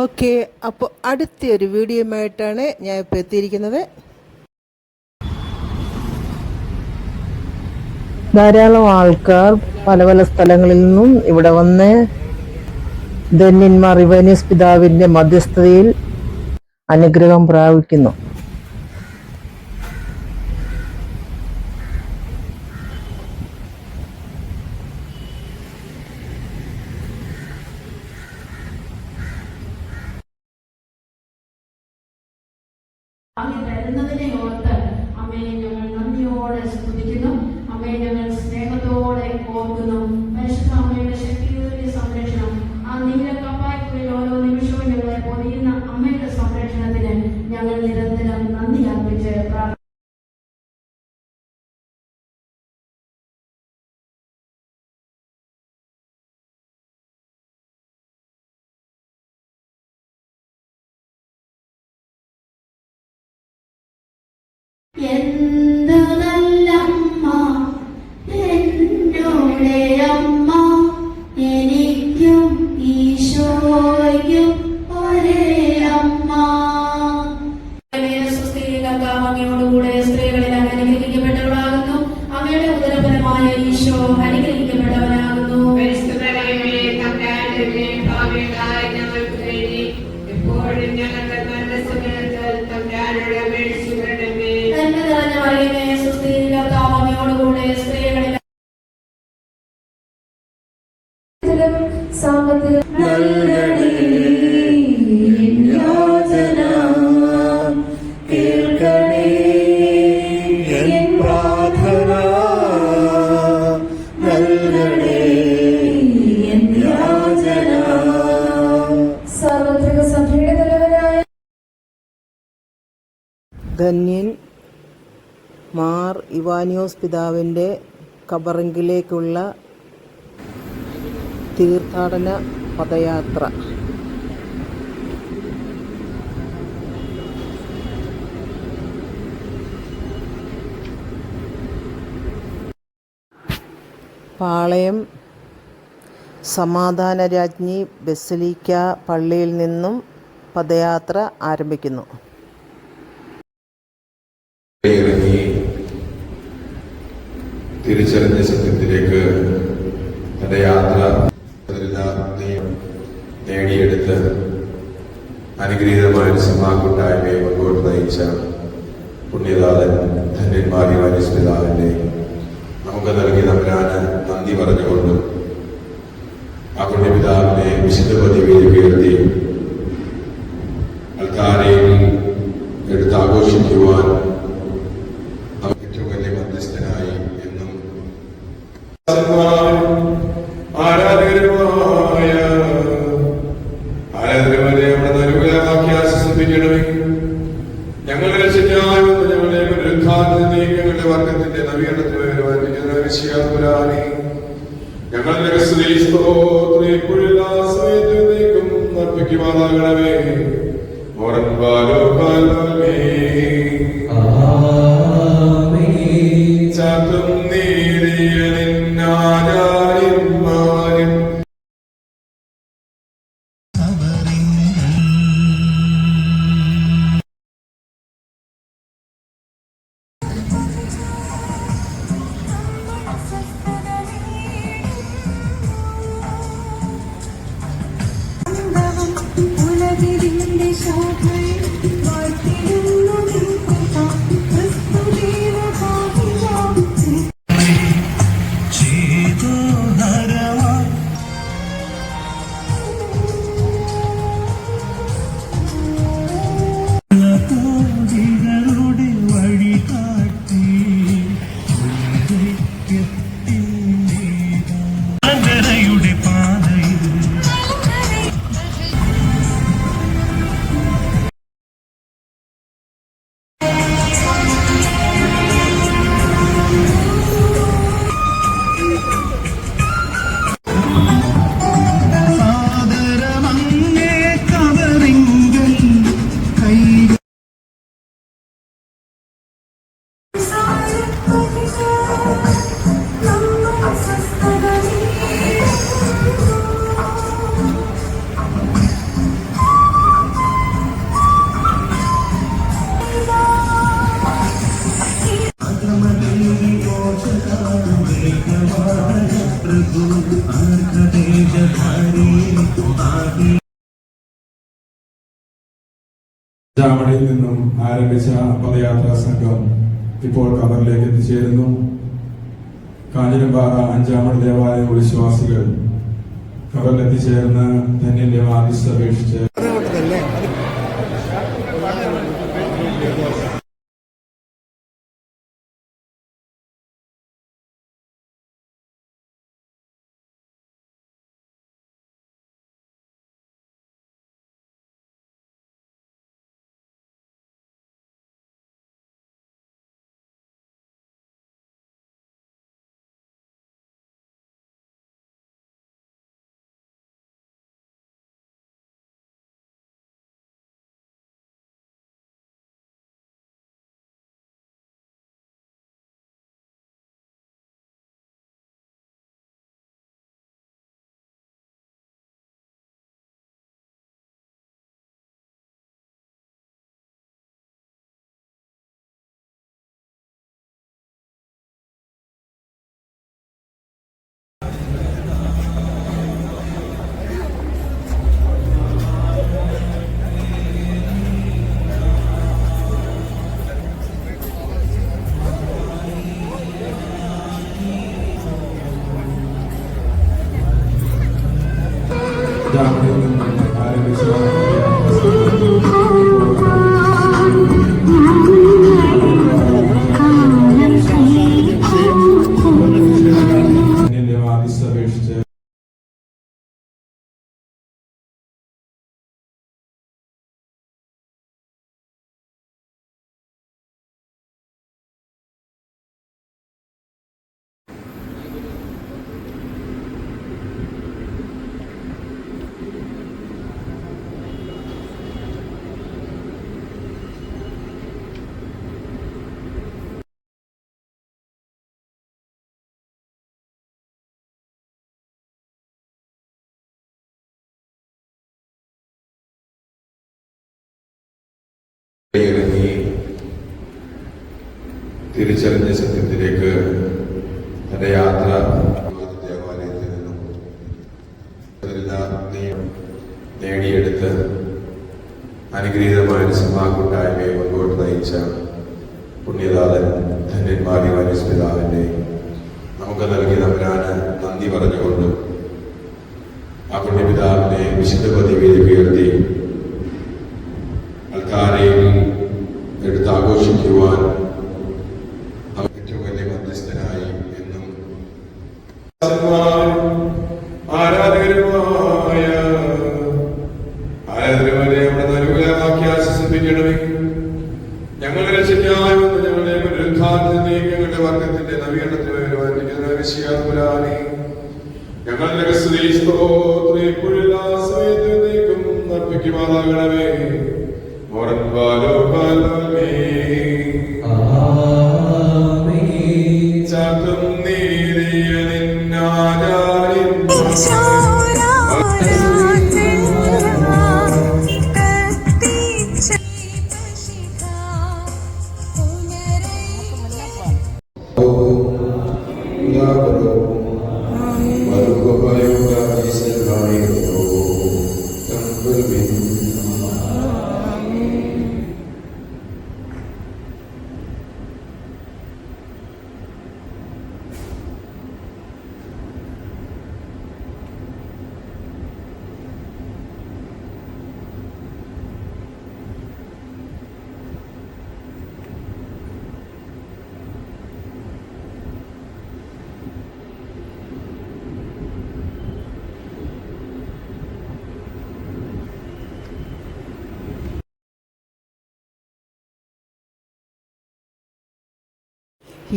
Okay അപ്പോൾ അടുത്തൊരു വീഡിയോയുമായിട്ടാണ് ഞാൻ ഇപ്പോൾ എത്തിയിരിക്കുന്നത്. ധാരാളം ആൾക്കാർ പല പല സ്ഥലങ്ങളിൽ നിന്നും ഇവിടെ വന്ന് ധന്യന്മാർ ഇവനീസ് പിതാവിന്റെ മധ്യസ്ഥതയിൽ അനുഗ്രഹം പ്രാപിക്കുന്നു. എന്തു മറിയമേ സുസ്ഥിതി കർത്താവ് അങ്ങയോടുകൂടെ സ്ത്രീകളിൽ സാമ്പത്തിക കേൾക്കണേ മാർ ഇവാനിയോസ് പിതാവിന്റെ കബറിങ്കിലേക്കുള്ള തീർത്ഥാടന പദയാത്ര. പാളയം സമാധാന രാജ്ഞി ബസലിക്ക പള്ളിയിൽ നിന്നും പദയാത്ര ആരംഭിക്കുന്നു. തിരിച്ചറിഞ്ഞ സത്യത്തിലേക്ക് തന്റെ യാത്ര നേടിയെടുത്ത് അനുഗ്രഹീതമായ ഒരു സമാകൂട്ടായ്മയെ മുൻപോട്ട് നയിച്ച പുണ്യദാതൻ ധന്യന്മാരി മനസ്സിലാവിന്റെ നമുക്ക് നൽകി തമ്പുരാന് നന്ദി പറഞ്ഞുകൊണ്ട് ആ പുണ്യപിതാവിനെ വിശുദ്ധ പദവിയിൽ ഉയർത്തി അൽക്കാരയിൽ എടുത്ത് ആഘോഷിക്കുവാൻ ആരാധകരുമായ ആരാധകരെ അവിടെ അനുകൂലമാക്കി ആശ്വസിപ്പിക്കണമേ. ഞങ്ങളെ രക്ഷിക്കാനും ഞങ്ങളെ ഞങ്ങളുടെ വർഗത്തിന്റെ നവീകരണത്തിന് വിശ്വാസപുരാനെ ഞങ്ങളുടെ സ്ത്രീ സ്തോത്രം എപ്പോഴും എല്ലാ സമയത്തും ബാലോ കാലമേ ചാത്തും you. ജാമണിയിൽ നിന്നും ആരംഭിച്ച പദയാത്രാ സംഘം ഇപ്പോൾ കബറിലേക്ക് എത്തിച്ചേരുന്നു. കാഞ്ഞിരമ്പാറ അഞ്ചാമൺ ദേവാലയ വിശ്വാസികൾ കബറിൽ തന്നെ മാധ്യസ്ഥ അപേക്ഷിച്ച്. തിരിച്ചറിഞ്ഞ സത്യത്തിലേക്ക് തന്റെ യാത്ര ദേവാലയത്തിൽ നിന്നും നേടിയെടുത്ത് അനുഗ്രഹീതമായ ഒരു സമാകൂട്ടായ്മയെ മുൻപോട്ട് നയിച്ച പുണ്യദാതൻ ധന്യന്മാരി വനസ്പിതാവിന്റെ നമുക്ക് നൽകി തമ്പരാന് നന്ദി പറഞ്ഞുകൊണ്ട് ആ പുണ്യപിതാവിനെ വിശുദ്ധ പദവിയിലേക്ക് ഉയർത്തി ആരാധകരുമായ ആരാധകരെ അവിടെ അനുകൂലമാക്കി ആശ്വസിപ്പിക്കണമേ. ഞങ്ങളുടെ രക്ഷിക്കായി വന്ന് ഞങ്ങളുടെ പുനരുദ്ധാനത്തിലേക്ക് ഞങ്ങളുടെ വർഗത്തിന്റെ നവീകരണത്തിന് വരുവാനിരിക്കുന്ന വിഷയാകുലാനെ ഞങ്ങളുടെ സ്ത്രീ സ്തോത്രം എപ്പോഴും എല്ലാ സമയത്തേക്കും അർപ്പിക്കുമാറാകണമേ. മോറൻ ബാലോ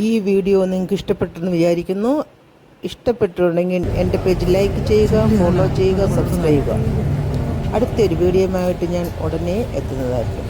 ഈ വീഡിയോ നിങ്ങൾക്ക് ഇഷ്ടപ്പെട്ടെന്ന് വിചാരിക്കുന്നു. ഇഷ്ടപ്പെട്ടിട്ടുണ്ടെങ്കിൽ എന്റെ പേജ് ലൈക്ക് ചെയ്യുക ഫോളോ ചെയ്യുക സബ്സ്ക്രൈബ് ചെയ്യുക. അടുത്തൊരു വീഡിയോയുമായിട്ട് ഞാൻ ഉടനെ എത്തുന്നതായിരിക്കും.